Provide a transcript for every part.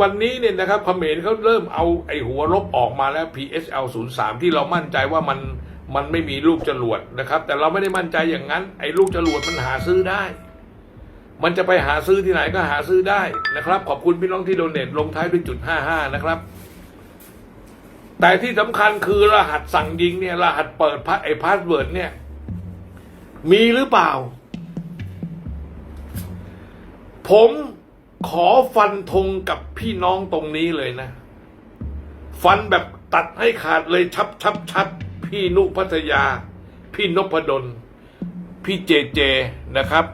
วันนี้เนี่ยนะครับเขมรเขาเริ่มเอาไอ้หัวลบออกมาแล้ว PSL 0 3ที่เรามั่นใจว่ามันมันไม่มีลูกจรวดนะครับ แต่เราไม่ได้มั่นใจอย่างนั้น ไอ้ลูกจรวดมันหาซื้อได้ มันจะไปหาซื้อที่ไหนก็หาซื้อได้นะครับ ขอบคุณพี่น้องที่โดเนทลงท้ายด้วยจุดห้าห้านะครับ แต่ที่สำคัญคือรหัสสั่งยิงเนี่ย รหัสเปิดพาไอ้พาสเวิร์ดเนี่ย มีหรือเปล่า ผม ขอฟันธงกับพี่น้องตรงนี้เลยนะ ฟันแบบตัดให้ขาดเลยชับชับชับพี่นุพัทยา พี่นพดล พี่เจเจนะครับ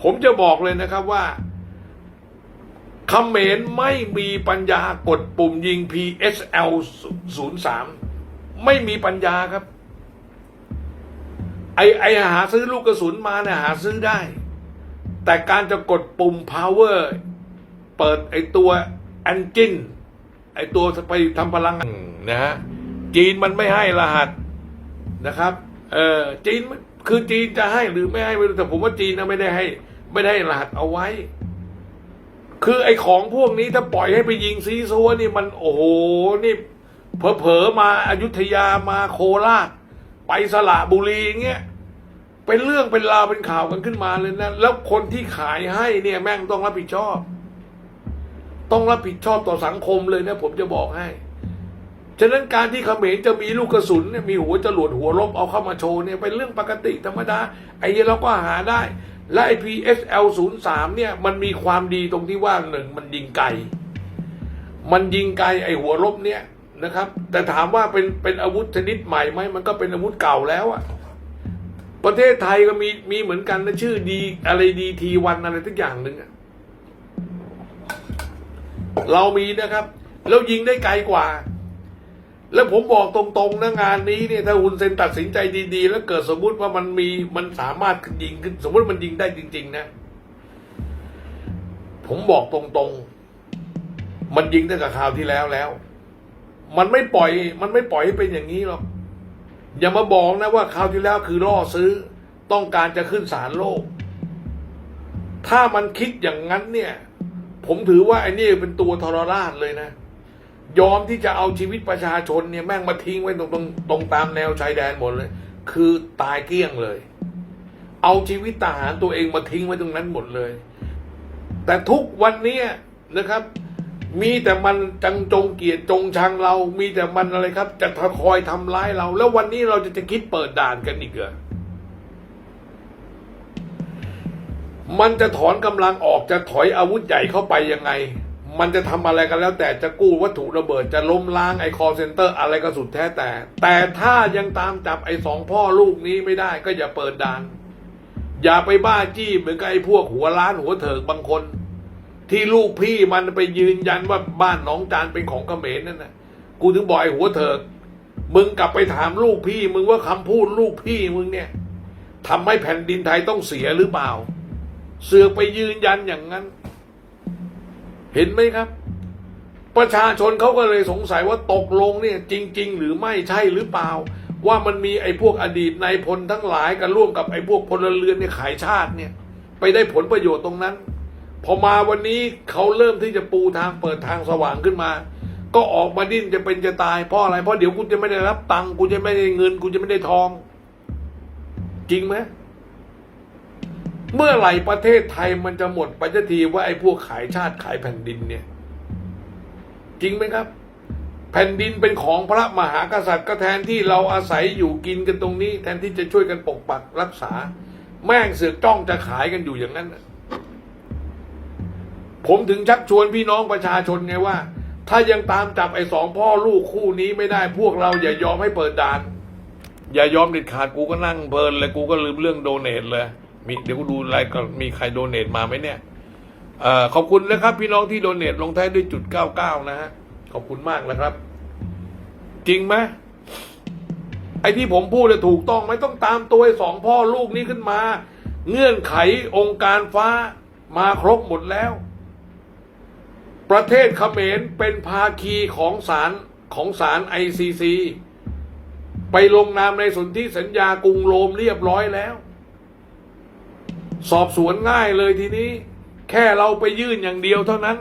ผมจะบอกเลยนะครับว่าเขมรไม่มีปัญญากดปุ่มยิง PSL 03 ไม่มีปัญญาครับ ไอไอหาซื้อลูกกระสุนมาเนี่ยหาซื้อได้ แต่การจะกดปุ่ม power เปิดไอตัว engine ไอตัวไปทำพลังนะฮะจีนมันไม่ให้รหัสนะครับ เออจีนคือจีนจะให้หรือไม่ให้ไม่รู้แต่ผมว่าจีนนะไม่ได้ให้ ไม่ได้รหัสเอาไว้ คือไอของพวกนี้ถ้าปล่อยให้ไปยิงซีซัวนี่มันโอ้โหนี่เผลอๆมาอายุทยามาโคราชไปสระบุรีอย่างเงี้ย เป็นเรื่องเป็นราวเป็นข่าวกันขึ้นมาเลยนะ แล้วคนที่ขายให้เนี่ยแม่งต้องรับผิดชอบ ต้องรับผิดชอบต่อสังคมเลยนะ ผมจะบอกให้ ฉะนั้นการที่เขมรจะมีลูกกระสุนเนี่ยมีหัวจรวดหัวลบเอาเข้ามาโชว์เนี่ยเป็นเรื่องปกติธรรมดาไอ้เนี้ยเราก็หาได้ และไอ้ PSL 0 3เนี่ย มันมีความดีตรงที่ว่าหนึ่งมันยิงไกล มันยิงไกลไอหัวลบเนี่ยนะครับ แต่ถามว่าเป็นเป็นอาวุธชนิดใหม่ไหมมันก็เป็นอาวุธเก่าแล้วอะ ประเทศไทยก็มีมีเหมือนกันนะชื่อดีอะไรดีทีวันอะไรทุกอย่างหนึ่งอะเรามีนะครับ แล้วยิงได้ไกลกว่า แล้วผมบอกตรงๆนะงานนี้เนี่ยถ้าฮุนเซนตัดสินใจดีๆ แล้วเกิดสมมุติว่ามันมีมันสามารถยิงขึ้นสมมติมันยิงได้จริง ๆ นะ ผมบอกตรงๆ มันยิงตั้งแต่คราวที่แล้วแล้ว มันไม่ปล่อย มันไม่ปล่อยให้เป็นอย่างนี้หรอก อย่ามาบอกนะว่าคราวที่แล้วคือล่อซื้อต้องการจะขึ้นศาลโลก ถ้ามันคิดอย่างนั้นเนี่ย ผมถือว่าไอ้นี่เป็นตัวทรราชเลยนะ ยอมที่จะเอาชีวิตประชาชนเนี่ยแม่งมาทิ้งไว้ตรงตรงตรงตามแนวชายแดนหมดเลย คือตายเกลี้ยงเลย เอาชีวิตทหารตัวเองมาทิ้งไว้ตรงนั้นหมดเลย แต่ทุกวันนี้นะครับ มีแต่มันจังจงเกียดจงชังเรา มีแต่มันอะไรครับ จะคอยทำร้ายเรา แล้ววันนี้เราจะจะคิดเปิดด่านกันอีกเหรอมันจะถอนกำลังออกจะถอยอาวุธใหญ่เข้าไปยังไง มันจะทำอะไรกันแล้วแต่จะกู้วัตถุระเบิดจะล้มล้างไอคอเซ็นเตอร์อะไรก็สุดแท้แต่ แต่ถ้ายังตามจับไอสองพ่อลูกนี้ไม่ได้ก็อย่าเปิดด่าน อย่าไปบ้าจี้เหมือนกับไอพวกหัวล้านหัวเถิกบางคน ที่ลูกพี่มันไปยืนยันว่าบ้านหนองจานเป็นของเขมรนั่นนะกูถึงบอกไอ้หัวเถิกมึงกลับไปถามลูกพี่ มึงว่าคำพูดลูกพี่มึงเนี่ยทำให้แผ่นดินไทยต้องเสียหรือเปล่า เสือกไปยืนยันอย่างนั้น เห็นไหมครับ ประชาชนเขาก็เลยสงสัยว่าตกลงเนี่ย จริง ๆ หรือไม่ใช่หรือเปล่า ว่ามันมีไอ้พวกอดีตนายพลทั้งหลายกันร่วมกับไอ้พวกพลเรือนเนี่ยขายชาติเนี่ย ไปได้ผลประโยชน์ตรงนั้น พอมาวันนี้เขาเริ่มที่จะปูทางเปิดทางสว่างขึ้นมา ก็ออกมาดิ้นจะเป็นจะตายเพราะอะไรเพราะเดี๋ยวกูจะไม่ได้รับตังค์กูจะไม่ได้เงิน กูจะไม่ได้ทอง จริงไหมเมื่อไหร่ประเทศไทยมันจะหมดไปสักทีว่าไอ้พวกขายชาติขายแผ่นดินเนี่ย จริงไหมครับ แผ่นดินเป็นของพระมหากษัตริย์ก็แทนที่เราอาศัยอยู่กินกันตรงนี้ แทนที่จะช่วยกันปกปักรักษา แม่งเสือกจ้องจะขายกันอยู่อย่างนั้นะ ผมถึงชักชวนพี่น้องประชาชนไงว่า ถ้ายังตามจับไอ้สองพ่อลูกคู่นี้ไม่ได้พวกเราอย่ายอมให้เปิดด่าน อย่ายอมเด็ดขาดกูก็นั่งเพลินเลยกูก็ลืมเรื่องโดเนทเลยมีเดี๋ยวกูดูอะไรก็มีใครโดเนทมาไหมเนี่ยเอ่อขอบคุณนะครับ พี่น้องที่โดเนทลงท้ายด้วยจุดเก้าเก้านะฮะขอบคุณมากนะครับ จริงไหมไอ้ที่ผมพูดเนี่ยถูกต้องไหมต้องตามตัวไอ้สองพ่อลูกนี้ขึ้นมา เงื่อนไของค์การฟ้ามาครบหมดแล้ว ประเทศเขมรเป็นภาคีของศาลของศาลไอซีซีไปลงนามในสนธิสัญญากรุงโรมเรียบร้อยแล้ว สอบสวนง่ายเลยทีนี้ แค่เราไปยื่นอย่างเดียวเท่านั้น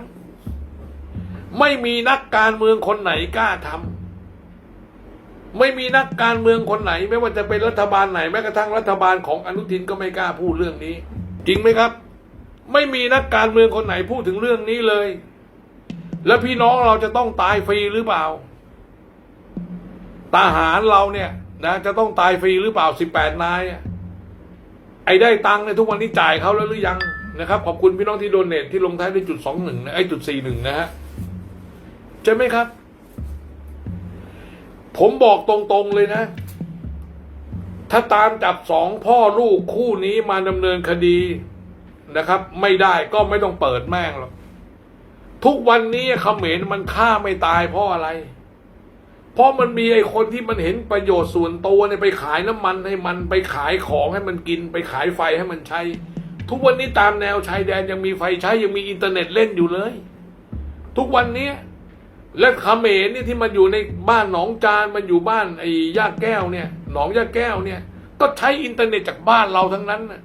ไม่มีนักการเมืองคนไหนกล้าทำไม่มีนักการเมืองคนไหน ไม่ว่าจะเป็นรัฐบาลไหนแม้กระทั่งรัฐบาลของอนุทินก็ไม่กล้าพูดเรื่องนี้ จริงไหมครับ ไม่มีนักการเมืองคนไหนพูดถึงเรื่องนี้เลย แล้วพี่น้องเราจะต้องตายฟรีหรือเปล่าทหารเราเนี่ยนะจะต้องตายฟรีหรือเปล่าสิบแปดนายไอ้ได้ตังค์เนี่ยทุกวันนี้จ่ายเขาแล้วหรือยังนะครับ ขอบคุณพี่น้องที่โดนเนทที่ลงท้ายด้วยจุดสองหนึ่งนะไอ้จุดสี่หนึ่งนะฮะใช่ไหมครับ ผมบอกตรงๆเลยนะ ถ้าตามจับสองพ่อลูกคู่นี้มาดำเนินคดีนะครับ ไม่ได้ก็ไม่ต้องเปิดแม่งหรอก ทุกวันนี้เขมรมันฆ่าไม่ตายเพราะอะไร เพราะมันมีไอ้คนที่มันเห็นประโยชน์ส่วนตัวเนี่ยไปขายน้ำมันให้มันไปขายของให้มันกิน ไปขายไฟให้มันใช้ ทุกวันนี้ตามแนวชายแดนยังมีไฟใช้ยังมีอินเทอร์เน็ตเล่นอยู่เลย ทุกวันนี้และเขมรเนี่ยที่มันอยู่ในบ้านหนองจานมันอยู่บ้านไอ้ย่าแก้วเนี่ย หนองย่าแก้วเนี่ย ก็ใช้อินเทอร์เน็ตจากบ้านเราทั้งนั้นน่ะ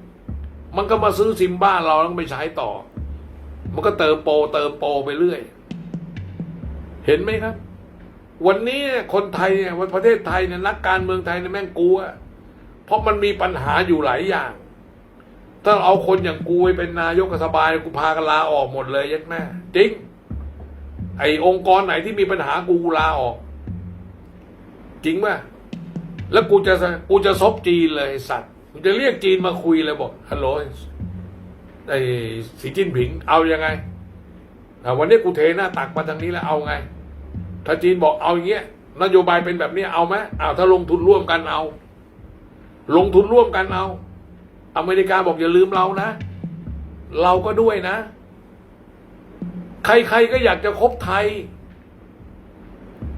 มันก็มาซื้อซิมบ้านเราแล้วไปใช้ต่อ มันก็เติมโปเติมโปไปเรื่อย เห็นไหมครับ วันนี้คนไทยเนี่ยวันประเทศไทยเนี่ยนักการเมืองไทยเนี่ยแม่งกลัว เพราะมันมีปัญหาอยู่หลายอย่าง ถ้าเอาคนอย่างกูไปเป็นนายกสบายกูพากันลาออกหมดเลยยัดแม่จริง ไอองค์กรไหนที่มีปัญหากูลาออก จริงป่ะแล้วกูจะกูจะซบจีนเลยสัตว์กูจะเรียกจีนมาคุยเลยบอกฮัลโหล ไอ้สีจิ้นผิงเอายังไงวันนี้กูเทหน้าตักมาทางนี้แล้วเอาไง ถ้าจีนบอกเอาอย่างเงี้ยนโยบายเป็นแบบนี้เอาไหมเอาถ้าลงทุนร่วมกันเอา ลงทุนร่วมกันเอา อเมริกาบอกอย่าลืมเรานะ เราก็ด้วยนะ ใครๆก็อยากจะคบไทย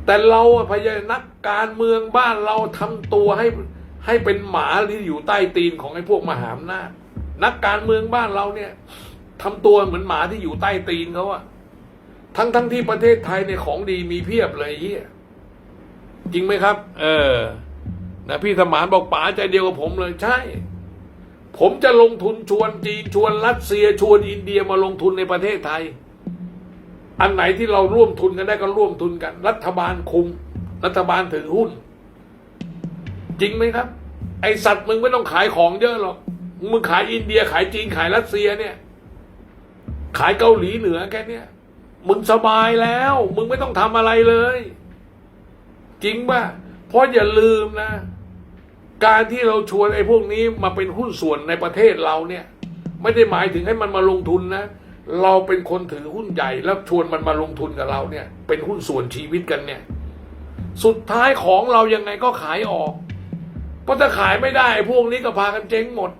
แต่เราพยายนักการเมืองบ้านเราทำตัวให้ให้เป็นหมาที่อยู่ใต้ตีนของไอ้พวกมหาอำนาจ นักการเมืองบ้านเราเนี่ยทำตัวเหมือนหมาที่อยู่ใต้ตีนเขาอะทั้งทั้งที่ประเทศไทยเนี่ยของดีมีเพียบเลยเฮียจริงไหมครับ เออนะพี่สมานบอกป๋าใจเดียวกับผมเลยใช่ ผมจะลงทุนชวนจีนชวนรัสเซียชวนอินเดียมาลงทุนในประเทศไทย อันไหนที่เราร่วมทุนกันได้ก็ร่วมทุนกัน รัฐบาลคุม รัฐบาลถือหุ้น จริงไหมครับ ไอสัตว์มึงไม่ต้องขายของเยอะหรอก มึงขายอินเดียขายจีนขายรัสเซียเนี่ย ขายเกาหลีเหนือแค่เนี้ยมึงสบายแล้ว มึงไม่ต้องทำอะไรเลย จริงป่ะเพราะอย่าลืมนะ การที่เราชวนไอ้พวกนี้มาเป็นหุ้นส่วนในประเทศเราเนี่ย ไม่ได้หมายถึงให้มันมาลงทุนนะ เราเป็นคนถือหุ้นใหญ่แล้วชวนมันมาลงทุนกับเราเนี่ย เป็นหุ้นส่วนชีวิตกันเนี่ย สุดท้ายของเรายังไงก็ขายออกเพราะถ้าขายไม่ได้พวกนี้ก็พากันเจ๊งหมด